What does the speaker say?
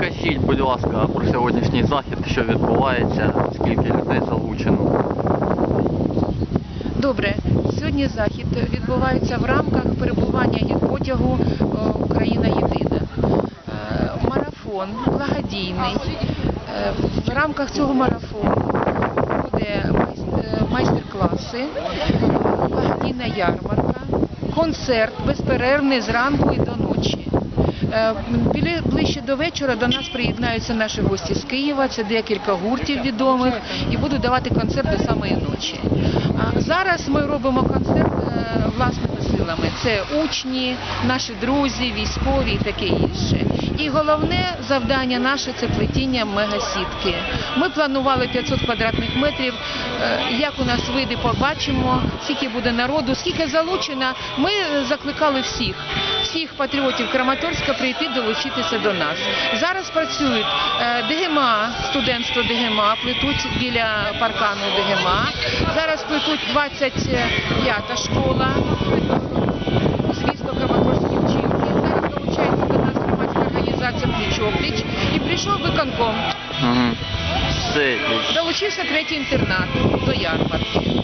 Розкажіть, будь ласка, про сьогоднішній захід, що відбувається, скільки людей залучено. Добре, сьогодні захід відбувається в рамках перебування потягу е, Україна єдина. Е, Марафон благодійний. Е, В рамках цього марафону буде майстер-класи, благодійна ярмарка, концерт безперервний зранку і до ночі. Е, Ближче до вечора до нас приєднаються наші гості з Києва. Це декілька гуртів відомих і будуть давати концерт до самої ночі. А зараз ми робимо концерт е, власними силами. Це учні, наші друзі, військові і таке інше. І головне завдання наше це плетіння мегасітки. Ми планували 500 квадратних метрів. Е, Як у нас вийде, побачимо, скільки буде народу, скільки залучено. Ми закликали всіх, всіх патріотів Краматорська прийти долучитися до нас. Зараз працюють е, ДГМА, студентство ДГМА, плетуть біля паркану ДГМА. Зараз плетуть 25-та школа. Звісно, Краматорські вчилки. Зараз долучається до нас громадська організація Пліч-опліч і прийшов виконком. Долучився третій інтернат до ярмарки.